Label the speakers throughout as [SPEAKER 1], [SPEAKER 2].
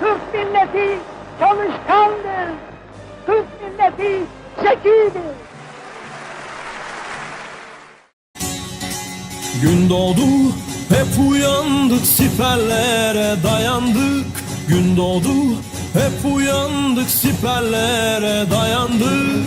[SPEAKER 1] Türk milleti çalışkandır. Türk milleti zekidir.
[SPEAKER 2] Gün doğdu hep uyandık siperlere dayandık Gün doğdu hep uyandık siperlere dayandık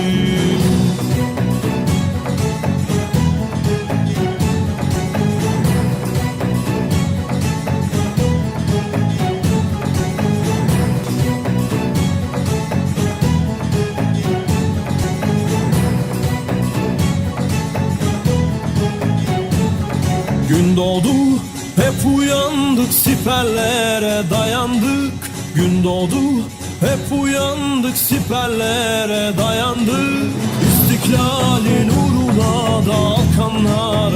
[SPEAKER 2] Gün doğdu hep uyandık siperlere dayandık. Gün doğdu hep uyandık siperlere dayandık. İstiklalin uğruna da alkanlara